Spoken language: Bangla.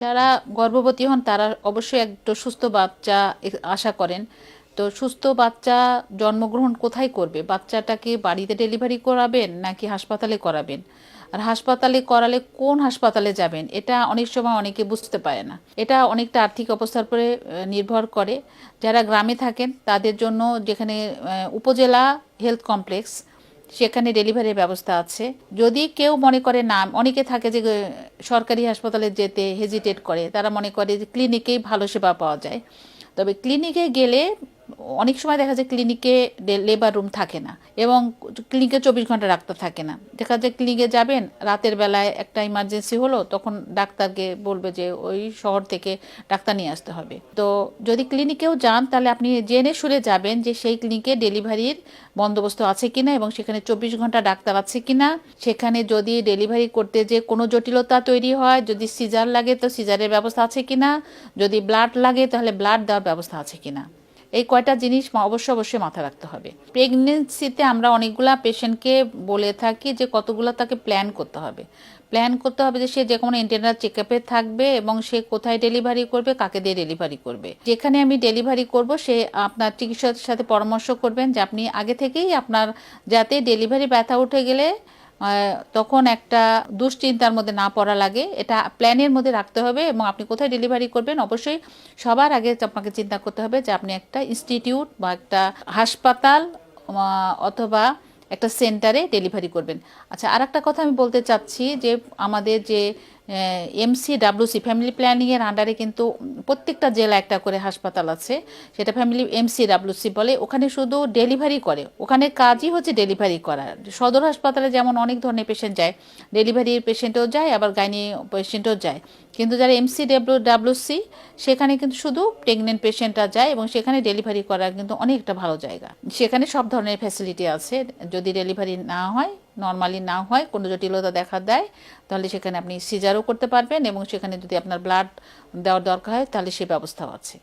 যারা গর্ভবতী হন, তারা অবশ্যই একটু সুস্থ বাচ্চা আশা করেন। তো সুস্থ বাচ্চা জন্মগ্রহণ কোথায় করবে? বাচ্চাটাকে বাড়িতে ডেলিভারি করাবেন নাকি হাসপাতালে করাবেন? আর হাসপাতালে করালে কোন হাসপাতালে যাবেন? এটা অনেক সময় অনেকে বুঝতে পারে না। এটা অনেকটা আর্থিক অবস্থার উপরে নির্ভর করে। যারা গ্রামে থাকেন, তাদের জন্য যেখানে উপজেলা হেলথ কমপ্লেক্স সেখানে ডেলিভারির ব্যবস্থা আছে। যদি কেউ মনে করে না, অনেকে থাকে যে সরকারি হাসপাতালে যেতে হেজিটেট করে, তারা মনে করে যে ক্লিনিকেই ভালো সেবা পাওয়া যায়। তবে ক্লিনিকে গেলে অনেক সময় দেখা যায় ক্লিনিকে লেবার রুম থাকে না এবং ক্লিনিকে চব্বিশ ঘণ্টা ডাক্তার থাকে না। দেখা যায় ক্লিনিকে যাবেন, রাতের বেলায় একটা ইমার্জেন্সি হলো, তখন ডাক্তারকে বলবে যে ওই শহর থেকে ডাক্তার নিয়ে আসতে হবে। তো যদি ক্লিনিকেও যান, তাহলে আপনি জেনে শুনে যাবেন যে সেই ক্লিনিকে ডেলিভারির বন্দোবস্ত আছে কিনা এবং সেখানে চব্বিশ ঘণ্টা ডাক্তার আছে কিনা। সেখানে যদি ডেলিভারি করতে যে কোনো জটিলতা তৈরি হয়, যদি সিজার লাগে, তো সিজারের ব্যবস্থা আছে কিনা। যদি ব্লাড লাগে, তাহলে ব্লাড দেওয়ার ব্যবস্থা আছে কিনা। এই কয়টা জিনিস মা- অবশ্যই মাথায় রাখতে হবে। প্রেগনেন্সিতে আমরা অনেকগুলা পেশেন্টকে বলে থাকি যে কতগুলো তাকে প্ল্যান করতে হবে। প্ল্যান করতে হবে যে সে যে কোনো ইন্টারনাল চেক আপে থাকবে এবং সে কোথায় ডেলিভারি করবে, কাকে দিয়ে ডেলিভারি করবে। যেখানে আমি ডেলিভারি করব, সে আপনার চিকিৎসকের সাথে পরামর্শ করবেন যে আপনি আগে থেকেই আপনার যাতে ডেলিভারি ব্যথা উঠে গেলে তখন একটা দুশ্চিন্তার মধ্যে না পড়া লাগে। এটা প্ল্যানের মধ্যে রাখতে হবে এবং আপনি কোথায় ডেলিভারি করবেন, অবশ্যই সবার আগে আপনাকে চিন্তা করতে হবে যে আপনি একটা ইনস্টিটিউট বা একটা হাসপাতাল অথবা একটা সেন্টারে ডেলিভারি করবেন। আচ্ছা আর একটা কথা আমি বলতে চাচ্ছি যে আমাদের যে এমসি ডাব্লিউসি ফ্যামিলি প্ল্যানিংয়ের আন্ডারে কিন্তু প্রত্যেকটা জেলা একটা করে হাসপাতাল আছে। সেটা ফ্যামিলি এমসি ডাব্লিউসি বলে, ওখানে শুধু ডেলিভারি করে। ওখানে কাজই হচ্ছে ডেলিভারি করা। সদর হাসপাতালে যেমন অনেক ধরনের পেশেন্ট যায় ডেলিভারির পেশেন্টও যায়, আবার গাইনি পেশেন্টও যায়। কিন্তু যারা এমসি ডাব্লিউ ডাব্লিউসি সেখানে কিন্তু শুধু প্রেগনেন্ট পেশেন্টরা যায় এবং সেখানে ডেলিভারি করা কিন্তু অনেকটা ভালো জায়গা। সেখানে সব ধরনের ফ্যাসিলিটি আছে, যদি ডেলিভারি না হয় নর্মালি না হয়, কোনো জটিলতা দেখা দেয়, তাহলে সেখানে আপনি সিজারও করতে পারবেন এবং সেখানে যদি আপনার ব্লাড দেওয়ার দরকার হয়, তাহলে সে ব্যবস্থাও আছে।